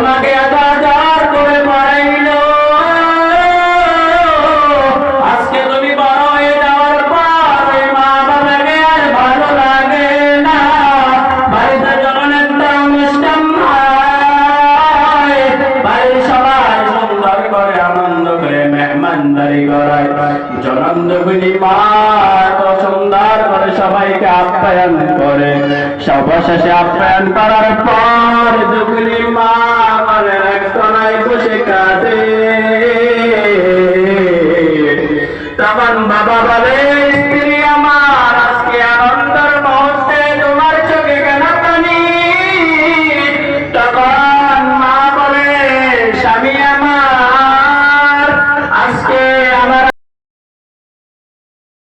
ওনাকে আজাদার করে বাড়াইল আজকে তুমি বড় হয়ে যাওয়ার পর মা বাবাকে আর ভালো লাগে না। বাড়িতে যখন একটা অনুষ্ঠান হয়, বাড়ির সবাই সুন্দর করে আনন্দ করে মেহমানদারি করায়। জনন্দগুলি মা সুন্দর করে সবাইকে আপ্যায়ন করে। সর্বশেষে আপ্যায়ন করার পর তখন বাবা বলে